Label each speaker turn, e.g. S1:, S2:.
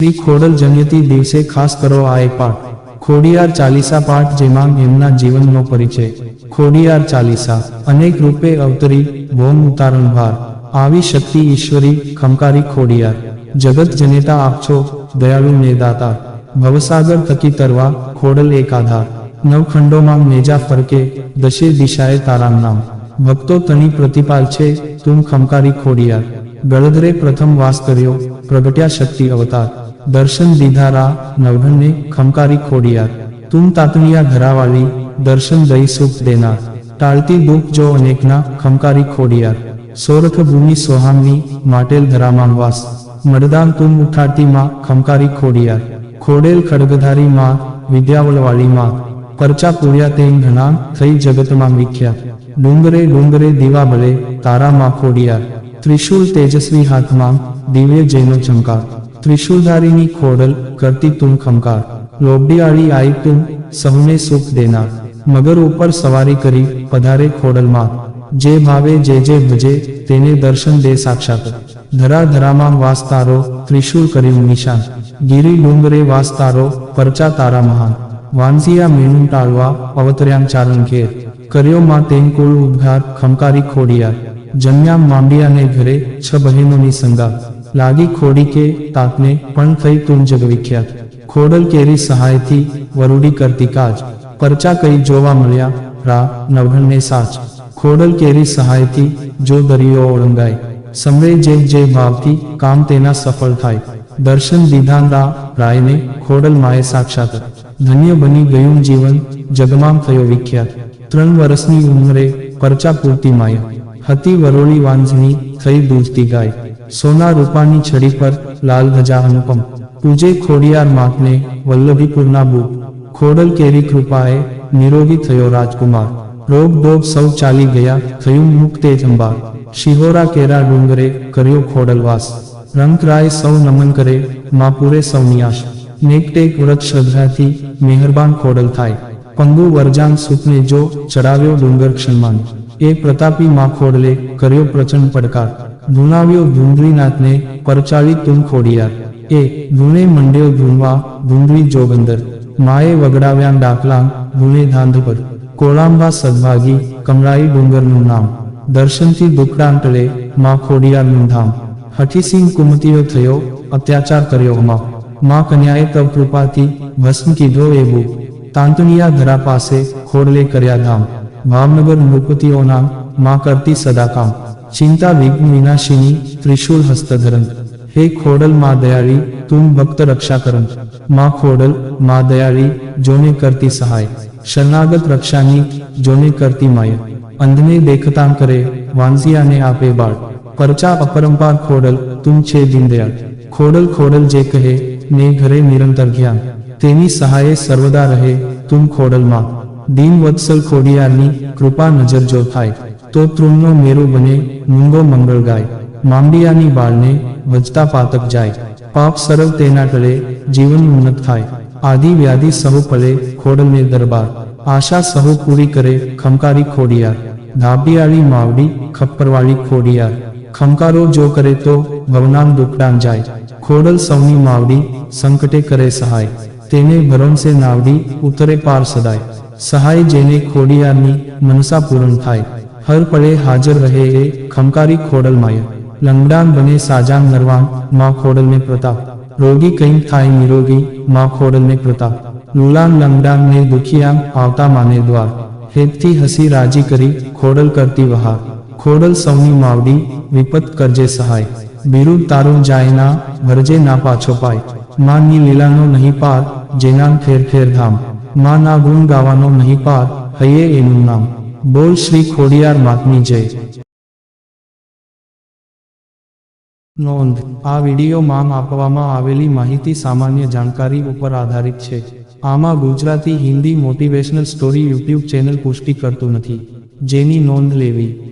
S1: શ્રી ખોડલ જન્યતી દિવસે ખાસ કરો આ એક પાઠ. ખોડિયાર ચાલીસા પાઠ જેમાં એમના જીવનનો પરિચય. ખોડિયાર ચાલીસા, અનેક રૂપે અવતરી બોમ ઉતારણ ભાર. આવી શક્તિ ઈશ્વરી ખમકારી ખોડિયાર. જગત જનેતા આપછો દયાળુ ને ભવસાગર થકી તરવા ખોડલ એક આધાર નવખંડોમાં નેજા ફરકે, દશે દિશાએ તારામ નામ. ભક્તો તની પ્રતિપાલ છે, તું ખમકારી ખોડિયાર. ગળધરે પ્રથમ વાસ કર્યો, પ્રગટ્યા શક્તિ અવતાર. દર્શન દીધારા નવઘનને ખમકારી ખોડિયાર. તું તાતણિયા ધરાવાળી દર્શન દઈ સુખ દેનાર. ટાળતી દુઃખ જો અનેકના ખમકારી ખોડિયાર. સોરખ ભૂમિ સોહામની માટેલ ધરામાં વાસ. મડદાન તું ઉઠાડતી માં ખમકારી ખોડિયાર. ખોડેલ ખડગધારી માં વિદ્યાવળવાળી માં. પરચા પૂર્યા તેમ ઘણા થઈ જગતમાં વિખ્યાત ડુંગરે ડુંગરે દીવા બળે તારામાં ખોડિયાર. ત્રિશુલ તેજસ્વી હાથમાં દિવ્ય જૈનો ચમકાર. ત્રિશુલધારીની ખોડલ કરતી તું ખમકાર લોબડીયાળી આઈ તું સહુને સુખ દેનાર મગર ઉપર સવારી કરી પધારે ખોડલમાં જે ભાવે જે જે ભજે તેને દર્શન દે સાક્ષાત ધરા ધરામાં વાસ તારો ત્રિશુલ કર્યું નિશાન ગીરી ડુંગરે વાસ તારો પરચા તારા મહાન વાંઝિયા મેણું ટાળવા અવતર્યામ ચારણ ઘેર કર્યો માં તેમ કુળ ઉદ્ઘાર ખમકારી ખોડિયાર જન્યા માંડિયાને ઘરે છ બહેનોની સંગા લાગી ખોડી કે તાતને પણ થઈ તું જગ વિખ્યાત. ખોડલ કેરી સહાયથી વરુડી કરતી કાજ. પરચા કઈ જોવા મળ્યા, રા નવઘણને સાચ. ખોડલ કેરી સહાયથી જો દરિયો ઓળંગાય. સમરે જે જે ભાવથી કામ તેના સફળ થાય. દર્શન દીધાન રા રાયને ખોડલ માએ સાક્ષાત. ધન્ય બની ગયું જીવન જગમાં થયો વિખ્યાત. ત્રણ વર્ષની ઉંમરે પરચા પૂરતી માયા. હતી વરોળી વાંઝની થઈ દૂધતી ગાય. સોના રૂપાની છડી પર લાલ ધજા અનુપમ. પૂજે ખોડિયાર માતને વલ્લભીપુરના બુક. ખોડલ કેરી કૃપાએ નિરોગી થયો રાજકુમાર. રોગ દોગ સૌ ચાલી ગયા, થયું મુક્તે જંબાર. શિહોરા કેરા ડુંગરે કર્યો ખોડલવાસ રંકરાય સૌ નમન કરે માપુરે સૌની આશ. નેકટેક વ્રત શ્રદ્ધાથી મહેરબાન ખોડલ થાય. પંગુ વરજાન સુતને જો ચડાવ્યો ડુંગર ક્ષણમાન. એ પ્રતાપી માં ખોડલે કર્યો પ્રચંડ પડકાર. ધૂણાવ્યો ધૂંધળીનાથને પરચાળી તું ખોડિયાર એ ધૂણે મંડ્યો ધૂણવા ધૂંધળી જોગંદર માએ વગડાવ્યા ડાકલા ધૂણે ધાંધ પર કોળાંબા સદભાગી કમળાઈ ડુંગરનું નામ દર્શનથી દુકડાંટળે માં ખોડિયારનું ધામ હઠીસિંહ કુમતીઓ થયો અત્યાચાર કર્યો અમા માં કન્યાએ તવ કૃપાથી ભસ્મ કીધો એવું તાંતણિયા ધરા પાસે ખોડલે કર્યા ધામ ભાવનગર નૃપતિઓના માં કરતી સદા કામ ચિંતા વિઘ્ન વિનાશિની ત્રિશુલ હસ્તધરન હે ખોડલ માં દયાળી તું ભક્ત રક્ષા કરનમાં ખોડલ, માં દયાળી, જોને કરતી સહાય. શરણાગત રક્ષાની, જોને કરતી માય. અંધને દેખતા કરે, વાંઝિયાને આપે બાળ. પરચા અપરંપાર ખોડલ તું છે દીનદયાળ. ખોડલ ખોડલ જે કહે, ને ઘરે નિરંતર જ્ઞાન તેની સહાયે સર્વદા રહે તું ખોડલમાં દીન વત્સલ ખોડિયારની કૃપા નજર જો થાય. તો તૃણનો મેરુ બને મૂંગો મંગળ ગાય. માંડિયાની બાળને વજતા પાતક જાય. પાપ સરળ તેના ટળે, જીવન ઉન્નત થાય. આદિ વ્યાધિ સહુ પલે ખોડલને દરબાર. આશા સહુ પૂરી કરે ખમકારી ખોડિયાર. ધાબિયાળી માવડી, ખપ્પરવાળી ખોડિયાર. ખમકારો જો કરે તો, ભવનામ દુકડાન જાય. ખોડલ સૌની માવડી, સંકટે કરે સહાય. તેને ભરોસે નાવડી, ઉતરે પાર સદાય. સહાય જેને ખોડિયારની મનસા પૂર્ણ થાય. હર પળે હાજર રહે એ ખમકારી ખોડલ માય. લંગડાન બને સાજાન નરવાનમાં ખોડલને પ્રતાપ. રોગી કંઈક થાય નિરોગી, માં ખોડલને પ્રતાપ. લુલાન લંગડાન ને દુખિયાન આવતા માને દ્વાર. હેતથી હસી રાજી કરી ખોડલ કરતી વહાર. ખોડલ સૌની માવડી વિપત કરજે સહાય. બિરુદ તારું જાય ના ભરજે ના પાછો પાય. માની લીલાનો નહીં પાર જેનામ ફેર ફેર ધામ. માં ના ગુણ ગાવાનો નહીં પાર, હૈયે એનું નામ. બોલ શ્રી ખોડિયાર માતની જય. નોંધ, આ વિડીયોમાં આપવામાં આવેલી માહિતી સામાન્ય જાણકારી ઉપર આધારિત છે. આમાં Gujarati, Hindi motivational story YouTube channel પુષ્ટિ કરતું નથી. જેની નોંધ લેવી.